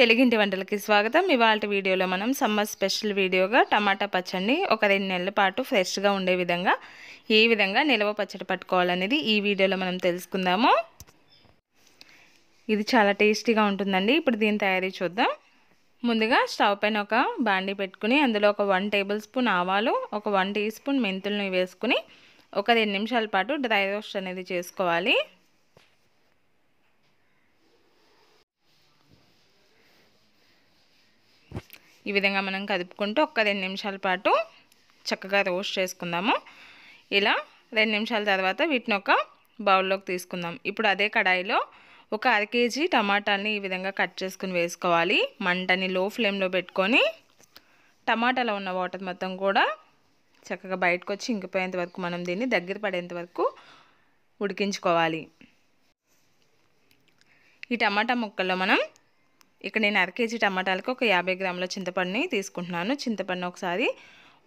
తెలుగింటి వంటలకి స్వాగతం. ఇవాళ వీడియోలో మనం సమ్మర్ స్పెషల్ వీడియోగా టమాటా పచ్చడిని ఒక రెండు నెలల పాటు ఫ్రెష్గా ఉండే విధంగా ఏ విధంగా నిల్వ పచ్చడి పట్టుకోవాలనేది ఈ వీడియోలో మనం తెలుసుకుందాము. ఇది చాలా టేస్టీగా ఉంటుందండి. ఇప్పుడు దీని తయారీ చూద్దాం. ముందుగా స్టవ్ పైన ఒక బాండీ పెట్టుకుని అందులో ఒక వన్ టేబుల్ స్పూన్ ఆవాలు ఒక వన్ టీ స్పూన్ మెంతులను వేసుకుని ఒక రెండు నిమిషాల పాటు డ్రై రోస్ట్ అనేది చేసుకోవాలి. ఈ విధంగా మనం కదుపుకుంటూ ఒక్క రెండు నిమిషాల పాటు చక్కగా రోస్ట్ చేసుకుందాము. ఇలా రెండు నిమిషాల తర్వాత వీటిని ఒక బౌల్లోకి తీసుకుందాం. ఇప్పుడు అదే కడాయిలో ఒక అర కేజీ టమాటాలని ఈ విధంగా కట్ చేసుకుని వేసుకోవాలి. మంటని లో ఫ్లేమ్లో పెట్టుకొని టమాటాలో ఉన్న వాటర్ మొత్తం కూడా చక్కగా బయటకు వచ్చి ఇంకిపోయేంత వరకు మనం దీన్ని దగ్గర పడేంత వరకు ఉడికించుకోవాలి. ఈ టమాటా ముక్కల్లో మనం ఇక్కడ నేను అర కేజీ టమాటాలకు ఒక యాభై గ్రాముల చింతపండుని తీసుకుంటున్నాను. చింతపండు ఒకసారి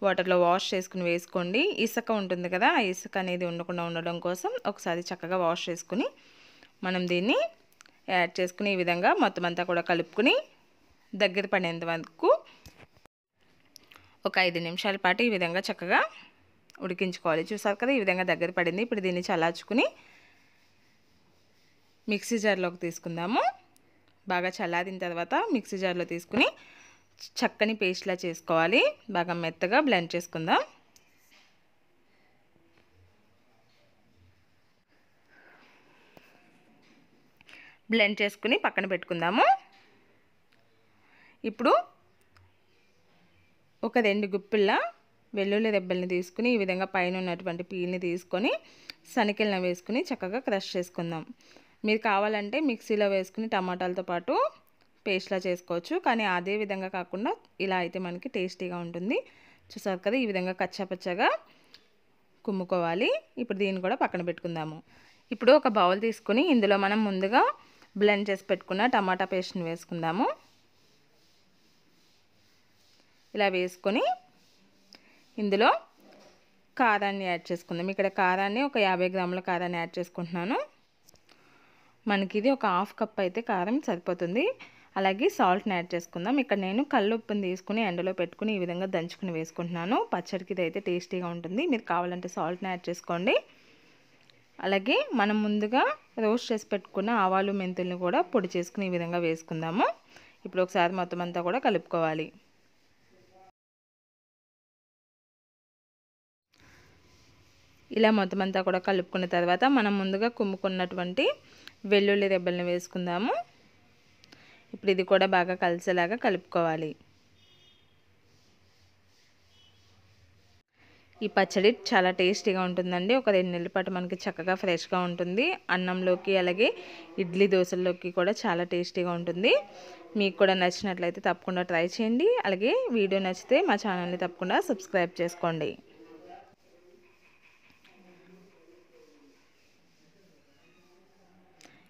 వాటర్లో వాష్ చేసుకుని వేసుకోండి. ఇసుక ఉంటుంది కదా ఆ ఇసుక అనేది ఉండకుండా ఉండడం కోసం ఒకసారి చక్కగా వాష్ చేసుకుని మనం దీన్ని యాడ్ చేసుకుని ఈ విధంగా మొత్తం అంతా కూడా కలుపుకుని దగ్గర పడేంత వరకు ఒక ఐదు నిమిషాల పాటు ఈ విధంగా చక్కగా ఉడికించుకోవాలి. చూసారు కదా ఈ విధంగా దగ్గర పడింది. ఇప్పుడు దీన్ని చల్లార్చుకుని మిక్సీ జార్లోకి తీసుకుందాము. బాగా చల్లారిన తర్వాత మిక్సీ జార్లో తీసుకుని చక్కని పేస్ట్లా చేసుకోవాలి. బాగా మెత్తగా బ్లెండ్ చేసుకుందాం. బ్లెండ్ చేసుకుని పక్కన పెట్టుకుందాము. ఇప్పుడు ఒక రెండు గుప్పిళ్ళ వెల్లుల్లి రెబ్బల్ని తీసుకుని ఈ విధంగా పైన ఉన్నటువంటి పీల్ని తీసుకొని శనికెళ్ళ వేసుకుని చక్కగా క్రష్ చేసుకుందాం. మీరు కావాలంటే మిక్సీలో వేసుకుని టమాటాలతో పాటు పేస్ట్లా చేసుకోవచ్చు. కానీ అదే విధంగా కాకుండా ఇలా అయితే మనకి టేస్టీగా ఉంటుంది. చూసారు కదా ఈ విధంగా కచ్చాపచ్చగా కుమ్ముకోవాలి. ఇప్పుడు దీన్ని కూడా పక్కన పెట్టుకుందాము. ఇప్పుడు ఒక బౌల్ తీసుకుని ఇందులో మనం ముందుగా బ్లెండ్ చేసి పెట్టుకున్న టమాటా పేస్ట్ని వేసుకుందాము. ఇలా వేసుకొని ఇందులో కారాన్ని యాడ్ చేసుకుందాం. ఇక్కడ కారాన్ని ఒక యాభై గ్రాముల కారాన్ని యాడ్ చేసుకుంటున్నాను. మనకి ఇది ఒక హాఫ్ కప్ అయితే కారం సరిపోతుంది. అలాగే సాల్ట్ని యాడ్ చేసుకుందాం. ఇక్కడ నేను కల్లుప్పుని తీసుకుని ఎండలో పెట్టుకుని ఈ విధంగా దంచుకుని వేసుకుంటున్నాను. పచ్చడికి ఇది అయితే టేస్టీగా ఉంటుంది. మీరు కావాలంటే సాల్ట్ని యాడ్ చేసుకోండి. అలాగే మనం ముందుగా రోస్ట్ చేసి పెట్టుకున్న ఆవాలు మెంతుల్ని కూడా పొడి చేసుకుని ఈ విధంగా వేసుకుందాము. ఇప్పుడు ఒకసారి మొత్తం అంతా కూడా కలుపుకోవాలి. ఇలా మొత్తం అంతా కూడా కలుపుకున్న తర్వాత మనం ముందుగా కుమ్ముకున్నటువంటి వెల్లుల్లి రెబ్బల్ని వేసుకుందాము. ఇప్పుడు ఇది కూడా బాగా కలిసేలాగా కలుపుకోవాలి. ఈ పచ్చడి చాలా టేస్టీగా ఉంటుందండి. ఒక రెండు నెలల పాటు మనకి చక్కగా ఫ్రెష్గా ఉంటుంది. అన్నంలోకి అలాగే ఇడ్లీ దోశల్లోకి కూడా చాలా టేస్టీగా ఉంటుంది. మీకు కూడా నచ్చినట్లయితే తప్పకుండా ట్రై చేయండి. అలాగే వీడియో నచ్చితే మా ఛానల్ని తప్పకుండా సబ్స్క్రైబ్ చేసుకోండి.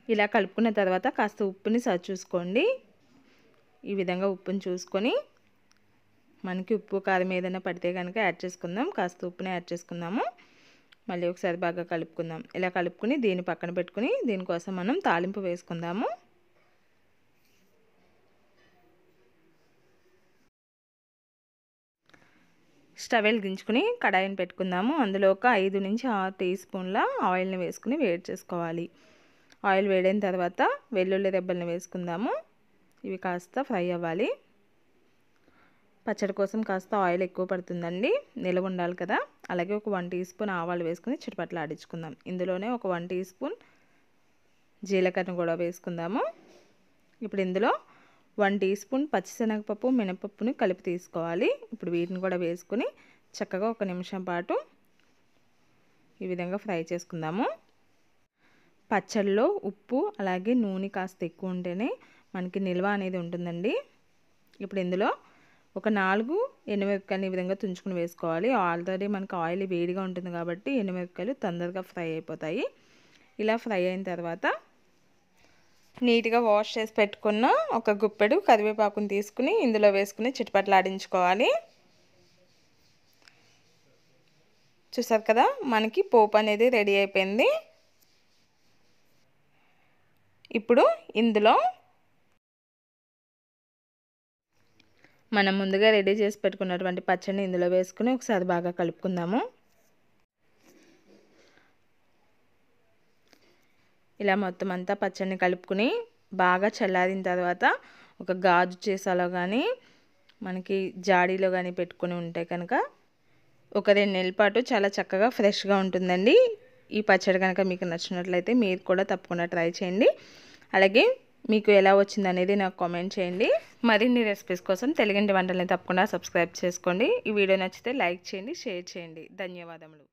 ఇలా కలుపుకున్న తర్వాత కాస్త ఉప్పుని సరి చూసుకోండి. ఈ విధంగా ఉప్పుని చూసుకొని మనకి ఉప్పు కారం ఏదైనా పడితే కనుక యాడ్ చేసుకుందాం. కాస్త ఉప్పుని యాడ్ చేసుకుందాము. మళ్ళీ ఒకసారి బాగా కలుపుకుందాం. ఇలా కలుపుకుని దీన్ని పక్కన పెట్టుకుని దీనికోసం మనం తాలింపు వేసుకుందాము. స్టవ్ వెలిగించుకుని కడాయిని పెట్టుకుందాము. అందులో ఒక ఐదు నుంచి ఆరు టీ స్పూన్ల ఆయిల్ని వేసుకుని వేడి చేసుకోవాలి. ఆయిల్ వేడైన తర్వాత వెల్లుల్లి రెబ్బల్ని వేసుకుందాము. ఇవి కాస్త ఫ్రై అవ్వాలి. పచ్చడి కోసం కాస్త ఆయిల్ ఎక్కువ పడుతుందండి. నిలవ ఉండాలి కదా. అలాగే ఒక వన్ టీ స్పూన్ ఆవాలు వేసుకుని చిటపట్లు ఆడించుకుందాం. ఇందులోనే ఒక వన్ టీ స్పూన్ జీలకర్రను కూడా వేసుకుందాము. ఇప్పుడు ఇందులో వన్ టీ స్పూన్ పచ్చిశనగపప్పు మినపప్పుని కలిపి తీసుకోవాలి. ఇప్పుడు వీటిని కూడా వేసుకుని చక్కగా ఒక నిమిషం పాటు ఈ విధంగా ఫ్రై చేసుకుందాము. పచ్చళ్ళలో ఉప్పు అలాగే నూనె కాస్త ఎక్కువ ఉంటేనే మనకి నిల్వ అనేది ఉంటుందండి. ఇప్పుడు ఇందులో ఒక నాలుగు ఎండుమిరపకాయలు ఈ విధంగా తుంచుకుని వేసుకోవాలి. ఆల్రెడీ మనకి ఆయిల్ వేడిగా ఉంటుంది కాబట్టి ఎండుమిరపకాయలు తొందరగా ఫ్రై అయిపోతాయి. ఇలా ఫ్రై అయిన తర్వాత నీట్గా వాష్ చేసి పెట్టుకున్న ఒక గుప్పెడు కరివేపాకుని తీసుకుని ఇందులో వేసుకుని చిటపట్లాడించుకోవాలి చూసారు కదా? మనకి పోపు అనేది రెడీ అయిపోయింది. ఇప్పుడు ఇందులో మనం ముందుగా రెడీ చేసి పెట్టుకున్నటువంటి పచ్చడిని ఇందులో వేసుకుని ఒకసారి బాగా కలుపుకుందాము. ఇలా మొత్తం అంతా పచ్చడిని కలుపుకుని బాగా చల్లారిన తర్వాత ఒక గాజు చేసాలో కానీ మనకి జాడీలో కానీ పెట్టుకుని ఉంటే కనుక ఒక రెండు నెలల పాటు చాలా చక్కగా ఫ్రెష్గా ఉంటుందండి. ఈ పచ్చడి కనుక మీకు నచ్చినట్లయితే మీరు కూడా తప్పకుండా ట్రై చేయండి. అలాగే మీకు ఎలా వచ్చింది అనేది నాకు కామెంట్ చేయండి. మరిన్ని రెసిపీస్ కోసం తెలుగింటి వంటల్ని తప్పకుండా సబ్స్క్రైబ్ చేసుకోండి. ఈ వీడియో నచ్చితే లైక్ చేయండి షేర్ చేయండి. ధన్యవాదములు.